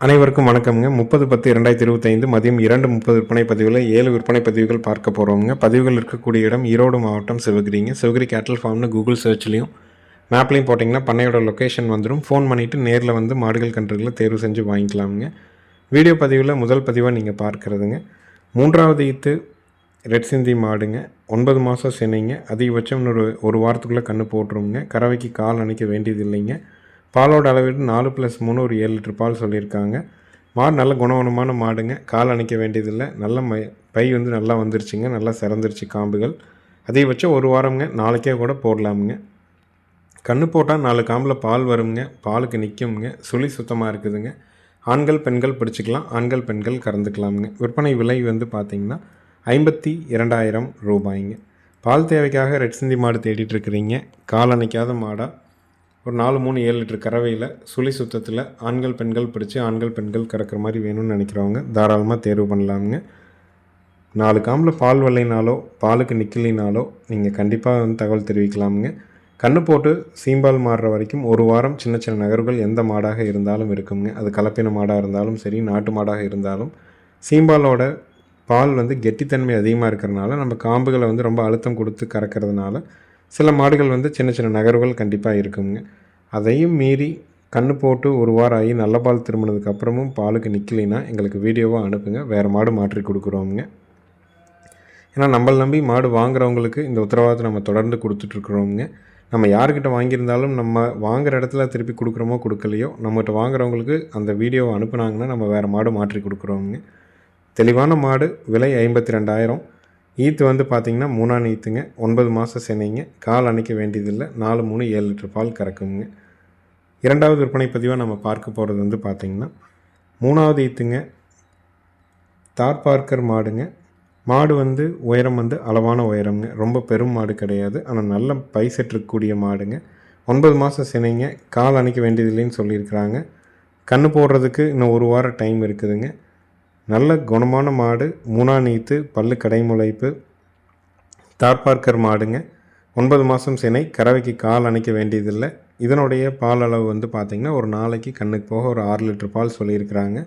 அனைவருக்கும் வணக்கம்ங்க. முப்பது பத்து இரண்டாயிரத்தி இருபத்தைந்து மதியம் இரண்டு முப்பது விற்பனை பதிவில் ஏழு விற்பனை பதிவுகள் பார்க்க போகிறோங்க பதிவுகள் இருக்கக்கூடிய இடம் ஈரோடு மாவட்டம் சிவகிரிங்க. சிவகிரி கேட்டல் ஃபார்ம்னு கூகுள் சர்ச்லேயும் மேப்லேயும் போட்டிங்கன்னா பண்ணையோட லொக்கேஷன் வந்துடும் ஃபோன் பண்ணிவிட்டு நேரில் வந்து மாடுகள் கன்றுகளை தேர்வு செஞ்சு வாங்கிக்கலாமுங்க. வீடியோ பதிவில் முதல் பதிவாக நீங்கள் பார்க்குறதுங்க. மூன்றாவது ஈத்து ரெட் சிந்தி மாடுங்க. ஒன்பது மாதம் சினைங்க. அதிகபட்சம் இன்னொரு ஒரு வாரத்துக்குள்ளே கன்று போட்டுருங்க கறவைக்கு கால் அணைக்க வேண்டியது இல்லைங்க பாலோட அளவீடு நாலு ப்ளஸ் மூணு ஒரு ஏழு லிட்டர் பால் சொல்லியிருக்காங்க. மாடு நல்ல குணவனமான மாடுங்க. கால் அணைக்க வேண்டியதில்லை. நல்ல மை பை வந்து நல்லா வந்துருச்சுங்க. நல்லா சிறந்துருச்சு காம்புகள். அதிகபட்சம் ஒரு வாரம்ங்க. நாளைக்கே கூட போடலாமுங்க. கன்று போட்டால் நாலு காம்பில் பால் வருங்க. பாலுக்கு நிற்கும்ங்க சுழி சுத்தமாக இருக்குதுங்க. ஆண்கள் பெண்கள் பிடிச்சிக்கலாம். ஆண்கள் பெண்கள் கறந்துக்கலாமுங்க. விற்பனை விலை வந்து பார்த்திங்கன்னா ஐம்பத்தி இரண்டாயிரம் ரூபாய்ங்க. பால் தேவைக்காக ரெட் சிந்தி மாடு தேடிட்டு இருக்கிறீங்க. கால் அணைக்காத மாடாக ஒரு நாலு மூணு ஏழு லிட்டர் கறவையில் சுழி சுத்தத்தில் ஆண்கள் பெண்கள் பிடிச்சி ஆண்கள் பெண்கள் கறக்கிற மாதிரி வேணும்னு நினைக்கிறவங்க தாராளமாக தேர்வு பண்ணலாமுங்க. நாலு காம்பில் பால் வரலைனாலோ பாலுக்கு நிற்கலைனாலோ நீங்கள் கண்டிப்பாக வந்து தகவல் தெரிவிக்கலாமுங்க. கண்ணு போட்டு சீம்பால் மாறுற வரைக்கும் ஒரு வாரம் சின்ன சின்ன நகர்வுகள் எந்த மாடாக இருந்தாலும் இருக்குங்க அது கலப்பின மாடாக இருந்தாலும் சரி நாட்டு மாடாக இருந்தாலும் சீம்பாலோட பால் வந்து கெட்டித்தன்மை அதிகமாக இருக்கிறனால நம்ம காம்புகளை வந்து ரொம்ப அழுத்தம் கொடுத்து கறக்கிறதுனால சில மாடுகள் வந்து சின்ன சின்ன நகர்வுகள் கண்டிப்பாக இருக்குங்க. அதையும் மீறி கண்ணு போட்டு ஒரு வாரம் ஆகி நல்ல பால் திரும்பினதுக்கு அப்புறமும் பாலுக்கு நிற்கலைன்னா எங்களுக்கு வீடியோவாக அனுப்புங்க. வேறு மாடு மாற்றி கொடுக்குறோமுங்க. ஏன்னா நம்மளை நம்பி மாடு வாங்குறவங்களுக்கு இந்த உத்தரவாதத்தை நம்ம தொடர்ந்து கொடுத்துட்ருக்குறோமுங்க. நம்ம யார்கிட்ட வாங்கியிருந்தாலும் நம்ம வாங்குற இடத்துல திருப்பி கொடுக்குறோமோ கொடுக்கலையோ நம்மகிட்ட வாங்குறவங்களுக்கு அந்த வீடியோவை அனுப்புனாங்கன்னா நம்ம வேறு மாடு மாற்றி கொடுக்குறோமுங்க. தெளிவான மாடு விலை ஐம்பத்தி ரெண்டாயிரம். ஈத்து வந்து பார்த்திங்கன்னா மூணாம் ஈத்துங்க. ஒன்பது மாதம் சென்னைங்க கால் அணைக்க வேண்டியதில்லை. நாலு மூணு ஏழு லிட்டர் பால் கறக்குங்க. இரண்டாவது விற்பனை பதிவாக நம்ம பார்க்க போகிறது வந்து பார்த்திங்கன்னா மூணாவது ஈத்துங்க. தார் பார்க்கர் மாடுங்க. மாடு வந்து உயரம் வந்து அளவான உயரம்ங்க. ரொம்ப பெரும் மாடு கிடையாது. ஆனால் நல்ல பைசெட் மாடுங்க. ஒன்பது மாதம் சினைங்க. கால் அணைக்க வேண்டியதில்லைன்னு சொல்லியிருக்கிறாங்க. கன்று போடுறதுக்கு இன்னும் ஒரு வாரம் டைம் இருக்குதுங்க. நல்ல குணமான மாடு மூணா நீத்து பல்லு கடைமுளைப்பு தார்பார்க்கர் மாடுங்க. ஒன்பது மாதம் சினை கறவைக்கு கால் அணைக்க வேண்டியதில்லை. இதனுடைய பால் அளவு வந்து பார்த்திங்கன்னா ஒரு நாளைக்கு கண்ணுக்கு போக ஒரு ஆறு லிட்டர் பால் சொல்லியிருக்கிறாங்க.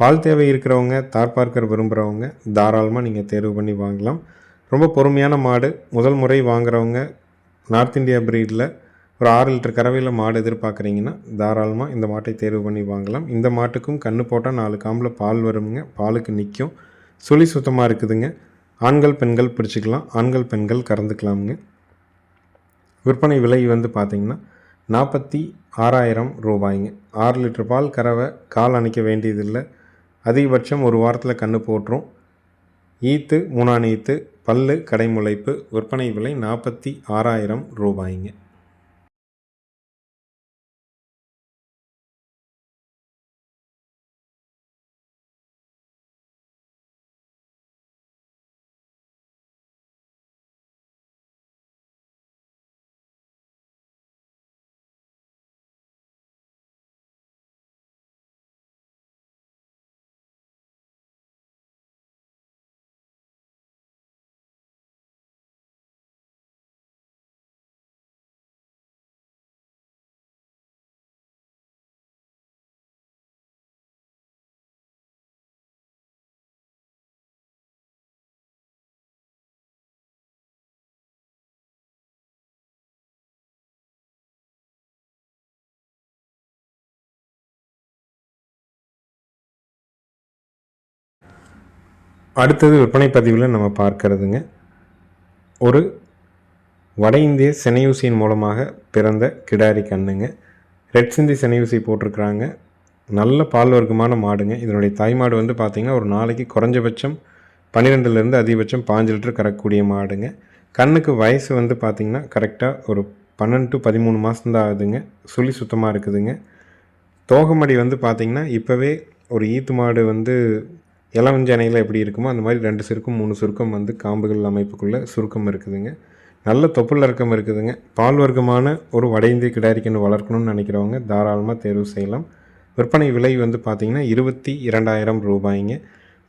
பால் தேவை இருக்கிறவங்க தார்பார்க்கர் விரும்புகிறவங்க தாராளமாக நீங்கள் தேர்வு பண்ணி வாங்கலாம். ரொம்ப பொறுமையான மாடு. முதல் முறை வாங்குறவங்க நார்த் இந்தியா ப்ரீடில் ஒரு ஆறு லிட்டர் கறவையில் மாடு எதிர்பார்க்குறீங்கன்னா தாராளமாக இந்த மாட்டை தேர்வு பண்ணி வாங்கலாம். இந்த மாட்டுக்கும் கன்று போட்டால் நாலு காம்பில் பால் வருங்க பாலுக்கு நிற்கும் சுழி சுத்தமாக இருக்குதுங்க. ஆண்கள் பெண்கள் பிடிச்சிக்கலாம். ஆண்கள் பெண்கள் கறந்துக்கலாமுங்க. விற்பனை விலை வந்து பார்த்திங்கன்னா நாற்பத்தி ஆறாயிரம் ரூபாய்ங்க. ஆறு லிட்டர் பால் கறவை கால் அணைக்க வேண்டியதில்லை. அதிகபட்சம் ஒரு வாரத்தில் கன்று போட்டுரும். ஈத்து மூணான் ஈத்து பல்லு கடைமுளைப்பு விற்பனை விலை நாற்பத்தி ஆறாயிரம் ரூபாய்ங்க. அடுத்தது விற்பனை பதிவில் நம்ம பார்க்கறதுங்க. ஒரு வட இந்திய செனையூசியின் மூலமாக பிறந்த கிடாரி கண்ணுங்க. ரெட் சிந்தி செனையூசி போட்டிருக்கிறாங்க. நல்ல பால் வர்க்கமான மாடுங்க. இதனுடைய தாய் மாடு வந்து பார்த்திங்கன்னா ஒரு நாளைக்கு குறைஞ்சபட்சம் பன்னிரெண்டுலேருந்து அதிகபட்சம் பாஞ்சு லிட்டர் கறக்கக்கூடிய மாடுங்க. கண்ணுக்கு வயசு வந்து பார்த்திங்கன்னா கரெக்டாக ஒரு பன்னெண்டு டு பதிமூணு மாதம்தான் ஆகுதுங்க. சுழி சுத்தமாக இருக்குதுங்க. தோகமடி வந்து பார்த்திங்கன்னா இப்போவே ஒரு ஈத்து மாடு வந்து இளவஞ்சனையில் எப்படி இருக்குமோ அந்த மாதிரி ரெண்டு சுருக்கம் மூணு சுருக்கம் வந்து காம்புகள் அமைப்புக்குள்ளே சுருக்கம் இருக்குதுங்க. நல்ல தொப்புள் இறக்கம் இருக்குதுங்க. பால் வர்க்கமான ஒரு வட இந்திய கிடாரிக்கன்று வளர்க்கணும்னு நினைக்கிறவங்க தாராளமாக தேர்வு செய்யலாம். விற்பனை விலை வந்து பார்த்திங்கன்னா இருபத்தி இரண்டாயிரம் ரூபாய்ங்க.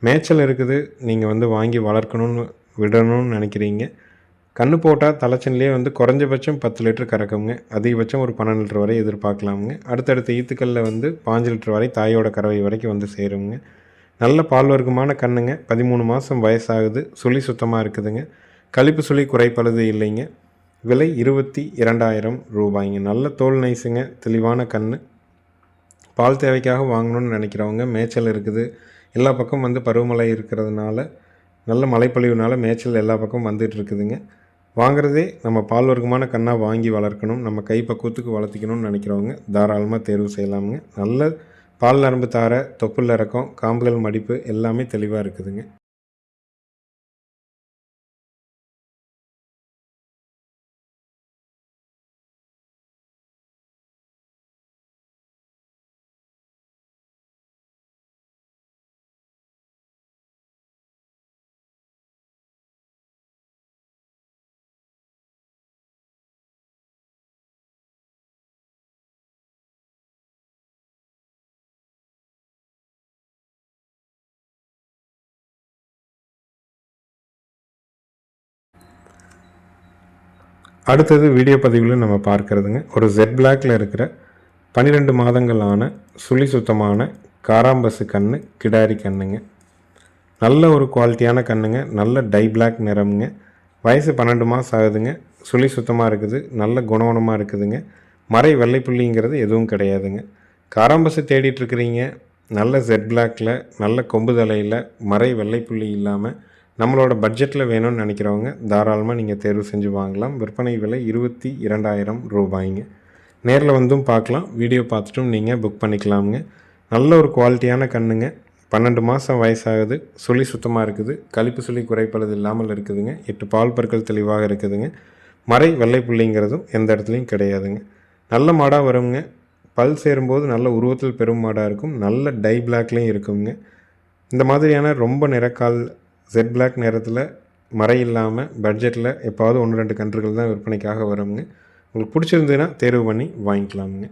மேய்ச்சல் இருக்குது நீங்கள் வந்து வாங்கி வளர்க்கணும்னு விடணும்னு நினைக்கிறீங்க. கன்று போட்டால் தலைச்சன்லேயே வந்து குறைஞ்சபட்சம் பத்து லிட்டர் கறக்குங்க. அதிகபட்சம் ஒரு பன்னெண்டு லிட்டர் வரை எதிர்பார்க்கலாமுங்க. அடுத்தடுத்த ஈத்துக்களில் வந்து பாஞ்சு லிட்டர் வரை தாயோட கறவை வரைக்கும் வந்து சேருங்க. நல்ல பால் வர்க்கமான கண்ணுங்க. பதிமூணு மாதம் வயசாகுது. சுழி சுத்தமாக இருக்குதுங்க. கழிப்பு சுழி குறைப்பழுது இல்லைங்க. விலை இருபத்தி இரண்டாயிரம் ரூபாய்ங்க. நல்ல தோல் நைஸுங்க. தெளிவான கன்று பால் தேவைக்காக வாங்கணும்னு நினைக்கிறவங்க மேய்ச்சல் இருக்குது. எல்லா பக்கம் வந்து பருவமழை இருக்கிறதுனால நல்ல மழைப்பொழிவுனால மேய்ச்சல் எல்லா பக்கம் வந்துட்டு இருக்குதுங்க. வாங்குறதே நம்ம பால் வர்க்கமான கண்ணாக வாங்கி வளர்க்கணும். நம்ம கை பக்குவத்துக்கு வளர்த்திக்கணும்னு நினைக்கிறவங்க தாராளமாக தேர்வு செய்யலாமுங்க. நல்ல பால் நரம்பு தார தொப்புள் இறக்கம் காம்புகள் மடிப்பு எல்லாமே தெளிவாக இருக்குதுங்க. அடுத்தது வீடியோ பதிவில் நம்ம பார்க்கறதுங்க. ஒரு ஜெட் பிளாக்ல இருக்கிற பன்னிரெண்டு மாதங்களான சுழி சுத்தமான காராம்பசு கன்று கிடாரி கண்ணுங்க. நல்ல ஒரு குவாலிட்டியான கண்ணுங்க. நல்ல டை பிளாக் நிறமுங்க. வயசு பன்னெண்டு மாதம் ஆகுதுங்க. சுழி சுத்தமாக இருக்குது. நல்ல குணவனமாக இருக்குதுங்க. மறை வெள்ளைப்புள்ளிங்கிறது எதுவும் கிடையாதுங்க. காராம்பசு தேடிட்டு இருக்கிறீங்க. நல்ல ஜெட் பிளாக்ல நல்ல கொம்பு தலையில் மறை வெள்ளைப்புள்ளி இல்லாமல் நம்மளோட பட்ஜெட்டில் வேணும்னு நினைக்கிறவங்க தாராளமாக நீங்கள் தேர்வு செஞ்சு வாங்கலாம். விற்பனை விலை இருபத்தி இரண்டாயிரம் ரூபாய்ங்க. நேரில் வந்தும் பார்க்கலாம். வீடியோ பார்த்துட்டும் நீங்கள் புக் பண்ணிக்கலாமுங்க. நல்ல ஒரு குவாலிட்டியான கண்ணுங்க. பன்னெண்டு மாதம் வயசாகுது. சுழி சுத்தமாக இருக்குது. கழிப்பு சுழி குறைப்பது இல்லாமல் இருக்குதுங்க. எட்டு பால் பற்கள் தெளிவாக இருக்குதுங்க. மறை வெள்ளை புள்ளிங்கிறதும் எந்த இடத்துலையும் கிடையாதுங்க. நல்ல மாடாக வருங்க. பல் சேரும்போது நல்ல உருவத்தில் பெரும் மாடாக இருக்கும். நல்ல டை பிளாக்லேயும் இருக்குங்க. இந்த மாதிரியான ரொம்ப நிறக்கால் ஜெட் பிளாக் நேரத்தில் மறை இல்லாமல் பட்ஜெட்டில் எப்பாவது ஒன்று ரெண்டு கன்றுகள் தான் விற்பனைக்காக வருங்க உங்களுக்கு பிடிச்சிருந்ததுன்னா தேர்வு பண்ணி வாங்கிக்கலாமுங்க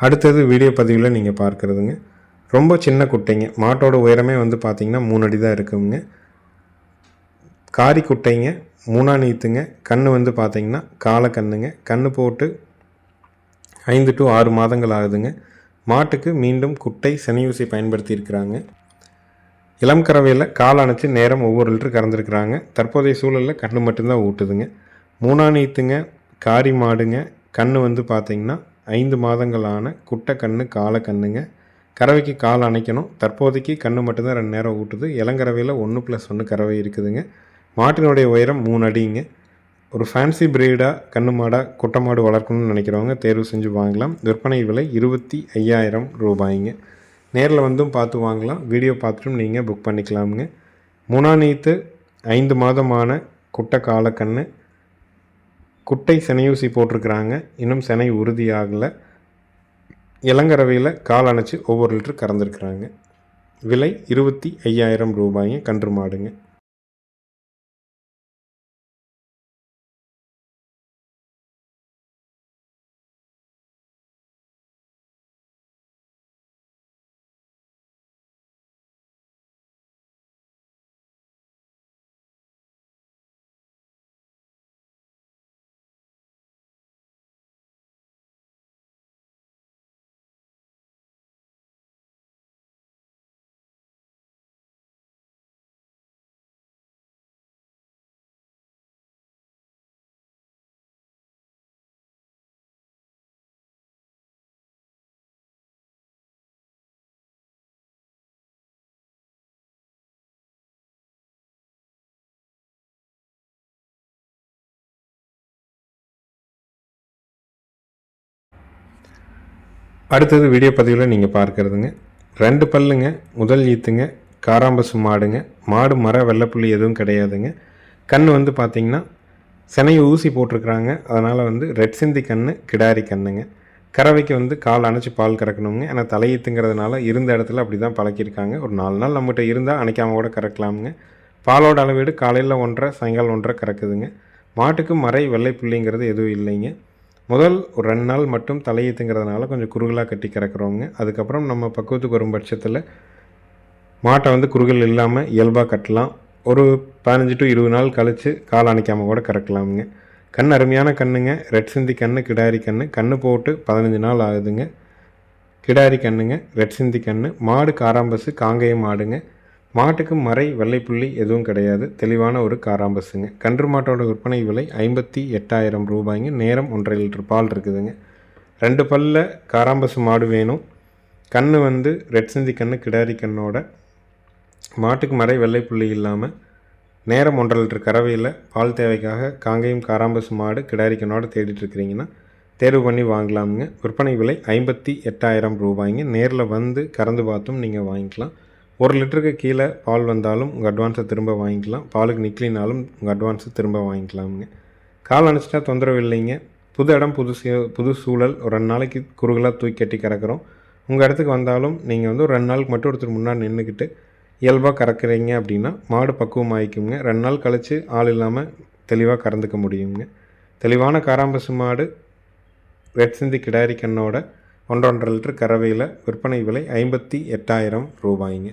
அடுத்தது வீடியோ பதிவில் நீங்கள் பார்க்குறதுங்க. ரொம்ப சின்ன குட்டைங்க. மாட்டோட உயரமே வந்து பார்த்திங்கன்னா மூணு அடி தான் இருக்குங்க. காரி குட்டைங்க மூணா நீத்துங்க. கண் வந்து பார்த்திங்கன்னா காலை கண்ணுங்க. கன்று போட்டு ஐந்து டு ஆறு மாதங்கள் ஆகுதுங்க. மாட்டுக்கு மீண்டும் குட்டை சனியூசி பயன்படுத்தியிருக்கிறாங்க இளம் கறவையில் கால் அணைச்சி நேரம் ஒவ்வொரு லிட்டர் கறந்துருக்குறாங்க. தற்போதைய சூழலில் கன்று மட்டும்தான் ஊட்டுதுங்க. மூணா நீத்துங்க காரி மாடுங்க. கன்று வந்து பார்த்திங்கன்னா ஐந்து மாதங்களான குட்டை கன்று காலை கண்ணுங்க கறவைக்கு கால் அணைக்கணும். தற்போதைக்கு கண்ணு மட்டும்தான் ரெண்டு நேரம் ஊட்டுது. இளங்கறவையில் ஒன்று ப்ளஸ் ஒன்று கறவை இருக்குதுங்க. மாட்டினுடைய உயரம் மூணு அடிங்க. ஒரு ஃபேன்சி பிரீடாக கண்ணு மாடாக குட்டை மாடு வளர்க்கணும்னு நினைக்கிறவங்க தேர்வு செஞ்சு வாங்கலாம். விற்பனை விலை இருபத்தி ஐயாயிரம் ரூபாய்ங்க. நேரில் வந்தும் பார்த்து வாங்கலாம். வீடியோ பார்த்துட்டும் நீங்கள் புக் பண்ணிக்கலாமுங்க. மூணாம் நீத்து ஐந்து மாதமான குட்டை காலக்கண்ணு குட்டை செனையூசி போட்டிருக்கிறாங்க. இன்னும் செனை உறுதியாகலை இளங்கரவையில் கால் அணைச்சி ஒவ்வொரு லிட்டர் கறந்துருக்குறாங்க. விலை இருபத்தி ஐயாயிரம் ரூபாய்ங்க. கன்று மாடுங்க. அடுத்தது வீடியோ பதிவில் நீங்கள் பார்க்குறதுங்க. ரெண்டு பல்லுங்க முதல் ஈத்துங்க காராம்பசு மாடுங்க. மாடு மர வெள்ளைப்புள்ளி எதுவும் கிடையாதுங்க. கண் வந்து பார்த்திங்கன்னா சினையை ஊசி போட்டிருக்கிறாங்க. அதனால் வந்து ரெட் சிந்தி கண் கிடாரி கண்ணுங்க. கறவைக்கு வந்து கால் அணைச்சி பால் கறக்கணுங்க. ஏன்னா தலையீத்துங்கிறதுனால இருந்த இடத்துல அப்படி தான் பழக்கியிருக்காங்க. ஒரு நாலு நாள் நம்மகிட்ட இருந்தால் அணைக்காமல் கூட கறக்கலாமுங்க. பாலோட அளவீடு காலையில் ஒன்றரை சாயங்காலம் ஒன்றரை கறக்குதுங்க. மாட்டுக்கு மறை வெள்ளை புள்ளிங்கிறது எதுவும் இல்லைங்க. முதல் ஒரு ரெண்டு நாள் மட்டும் தலையீத்துங்கிறதுனால கொஞ்சம் குறுகலாக கட்டி கறக்குறோங்க அதுக்கப்புறம் நம்ம பக்குவத்துக்கு வரும் பட்சத்தில் மாட்டை வந்து குறுகல் இல்லாமல் இயல்பாக கட்டலாம். ஒரு பதினஞ்சு டு இருபது நாள் கழித்து கால் அணைக்காமல் கூட கறக்கலாமுங்க கண் அருமையான கண்ணுங்க. ரெட் சிந்தி கண்ணு கிடாரி கண்ணு. கண்ணு போட்டு பதினஞ்சு நாள் ஆகுதுங்க. கிடாரி கண்ணுங்க ரெட் சிந்தி கண்ணு. மாடு காராம்பஸு காங்கேயம் மாடுங்க மாட்டுக்கு மறை வெள்ளைப்புள்ளி எதுவும் கிடையாது. தெளிவான ஒரு காராம்பஸுங்க கன்று மாட்டோட விற்பனை விலை ஐம்பத்தி எட்டாயிரம் ரூபாய்ங்க. நேரம் ஒன்றரை லிட்டர் பால் இருக்குதுங்க. ரெண்டு பல்ல காராம்பசு மாடு வேணும். கன்று வந்து ரெட் சிந்தி கண்ணு கிடாரி கண்ணோட. மாட்டுக்கு மறை வெள்ளைப்புள்ளி இல்லாமல் நேரம் ஒன்றரை லிட்டர் கறவையில் பால் தேவைக்காக காங்கேயம் காராம்பசு மாடு கிடாரி கண்ணோட தேடிட்டுருக்கிறீங்கன்னா தேர்வு பண்ணி வாங்கலாமுங்க. விற்பனை விலை ஐம்பத்தி எட்டாயிரம் ரூபாய்ங்க. நேரில் வந்து கறந்து பார்த்தும் நீங்கள் வாங்கிக்கலாம். ஒரு லிட்டருக்கு கீழே பால் வந்தாலும் உங்கள் அட்வான்ஸை திரும்ப வாங்கிக்கலாம். பாலுக்கு நிற்கலினாலும் உங்கள் அட்வான்ஸை திரும்ப வாங்கிக்கலாமுங்க. கால் அணைச்சிட்டா தொந்தரவு இல்லைங்க. புது இடம் புது புது சூழல். ஒரு ரெண்டு நாளைக்கு குறுகலாக தூக்கி கட்டி கறக்கிறோம். உங்கள் இடத்துக்கு வந்தாலும் நீங்கள் வந்து ஒரு ரெண்டு நாளுக்கு மட்டும் ஒருத்தர் முன்னாடி நின்றுக்கிட்டு இயல்பாக கறக்குறீங்க அப்படின்னா மாடு பக்குவம் ஆகிக்குங்க ரெண்டு நாள் கழித்து ஆள் இல்லாமல் தெளிவாக கறந்துக்க முடியுங்க. தெளிவான காராம்பசு மாடு ரெட் சிந்தி கிடாரி கண்ணோட ஒன்றொன்றரை லிட்டர் கறவையில் விற்பனை விலை ஐம்பத்தி எட்டாயிரம் ரூபாய்ங்க.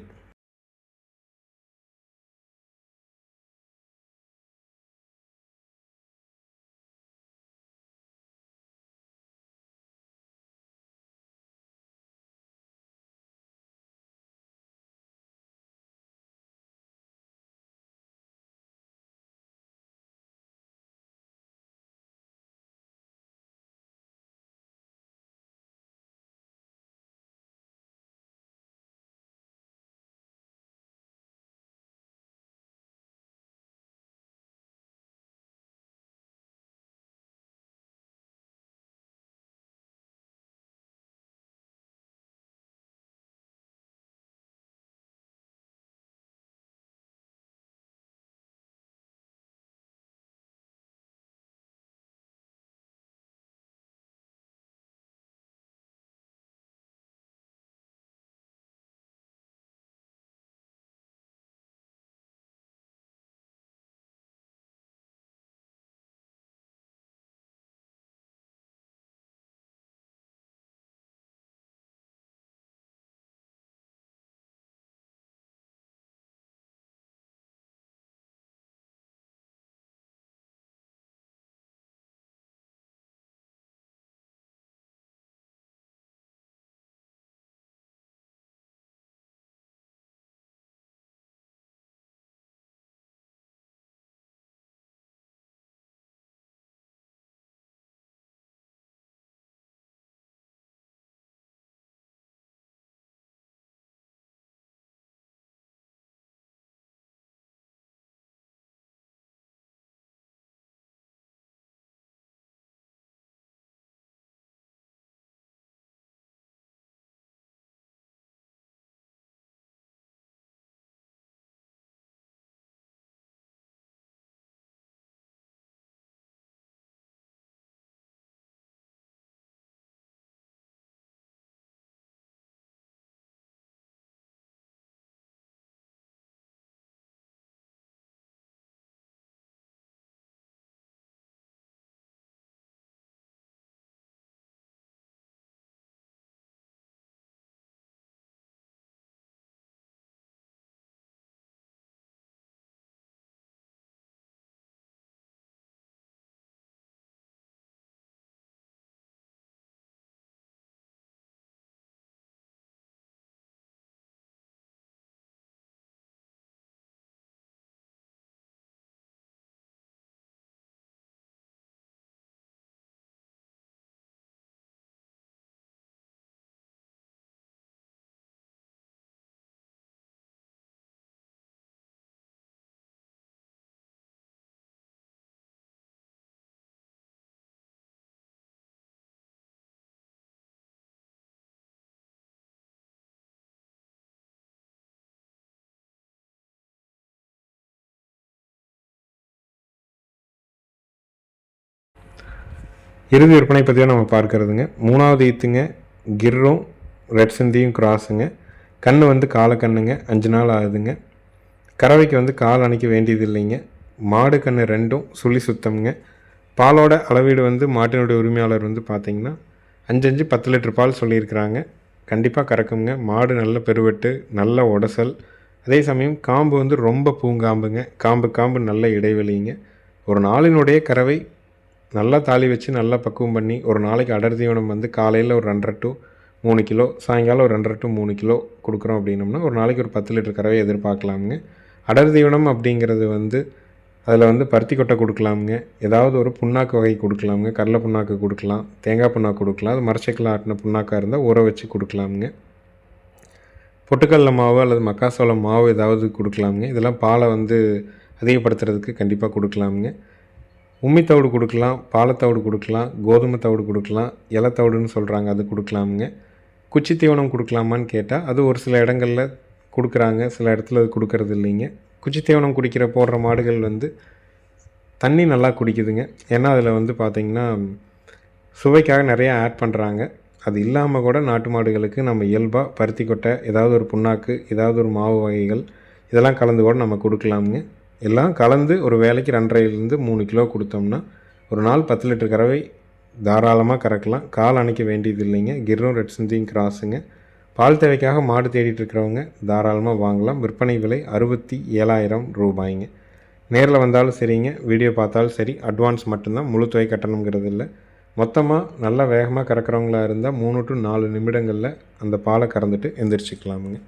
இறுதி விற்பனை பற்றியாக நம்ம பார்க்கறதுங்க. மூணாவது ஈத்துங்க கிர்ரும் ரெட் சிந்தியும் கிராஸுங்க. கண் வந்து காலை கண்ணுங்க அஞ்சு நாள் ஆகுதுங்க. கறவைக்கு வந்து கால் அணைக்க வேண்டியது இல்லைங்க மாடு கன்று ரெண்டும் சுழி சுத்தம்ங்க. பாலோட அளவீடு வந்து மாட்டினுடைய உரிமையாளர் வந்து பார்த்திங்கன்னா அஞ்சு அஞ்சு பத்து லிட்டர் பால் சொல்லியிருக்கிறாங்க. கண்டிப்பாக கறக்குங்க மாடு நல்ல பெருவெட்டு நல்ல உடசல். அதே சமயம் காம்பு வந்து ரொம்ப பூங்காம்புங்க. காம்பு காம்பு நல்ல இடைவெளிங்க. ஒரு நாளினுடைய கறவை நல்லா தாலி வச்சு நல்லா பக்குவம் பண்ணி ஒரு நாளைக்கு அடர் தீவனம் வந்து காலையில் ஒரு ரெண்டரை டு மூணு கிலோ சாயங்காலம் ஒரு ரெண்டரை டு மூணு கிலோ கொடுக்குறோம் அப்படின்னோம்னா ஒரு நாளைக்கு ஒரு பத்து லிட்டர் கறவை எதிர்பார்க்கலாமுங்க. அடர் தீவனம் அப்படிங்கிறது வந்து அதில் வந்து பருத்தி கொட்டை கொடுக்கலாமுங்க. ஏதாவது ஒரு புண்ணாக்கு வகை கொடுக்கலாமுங்க. கடலை புண்ணாக்கு கொடுக்கலாம் தேங்காய் புண்ணாக்கு கொடுக்கலாம் அது மரச்சக்கில் ஆட்டின புண்ணாக்காக இருந்தால் ஊற வச்சு கொடுக்கலாமுங்க. பொட்டுக்கடல மாவு அல்லது மக்காசோளம் மாவு ஏதாவது கொடுக்கலாமுங்க. இதெல்லாம் பாலை வந்து அதிகப்படுத்துறதுக்கு கண்டிப்பாக கொடுக்கலாமுங்க. உம்மித்தவிடு கொடுக்கலாம் பாலத்தவிடு கொடுக்கலாம் கோதுமை தவிடு கொடுக்கலாம் இலத்தவிடுன்னு சொல்கிறாங்க அது கொடுக்கலாமுங்க. குச்சி தீவனம் கொடுக்கலாமான்னு கேட்டால் அது ஒரு சில இடங்களில் கொடுக்குறாங்க சில இடத்துல அது கொடுக்கறது இல்லைங்க. குச்சி தீவனம் குடிக்கிற போடுற மாடுகள் வந்து தண்ணி நல்லா குடிக்குதுங்க. ஏன்னா அதில் வந்து பார்த்திங்கன்னா சுவைக்காக நிறையா ஆட் பண்ணுறாங்க அது இல்லாமல் கூட நாட்டு மாடுகளுக்கு நம்ம இயல்பாக பருத்தி கொட்டை ஏதாவது ஒரு புண்ணாக்கு ஏதாவது ஒரு மாவு வகைகள் இதெல்லாம் கலந்து கூட நம்ம கொடுக்கலாமுங்க. எல்லாம் கலந்து ஒரு வேலைக்கு ரெண்டரைலேருந்து மூணு கிலோ கொடுத்தோம்னா ஒரு நாள் பத்து லிட்டர் கறவை தாராளமாக கறக்கலாம். கால் அணைக்க வேண்டியது இல்லைங்க. கிர்ரும் ரெட் சிந்தியும் கிராஸுங்க. பால் தேவைக்காக மாடு தேடிட்டு இருக்கிறவங்க தாராளமாக வாங்கலாம். விற்பனை விலை அறுபத்தி ஏழாயிரம் ரூபாய்ங்க. நேரில் வந்தாலும் சரிங்க. வீடியோ பார்த்தாலும் சரி. அட்வான்ஸ் மட்டும்தான். முழு தொகை கட்டணுங்கிறது இல்லை. மொத்தமாக நல்லா வேகமாக கறக்கிறவங்களா இருந்தால் மூணு டு நாலு நிமிடங்களில் அந்த பாலை கறந்துட்டு எந்திரிச்சிக்கலாமுங்க.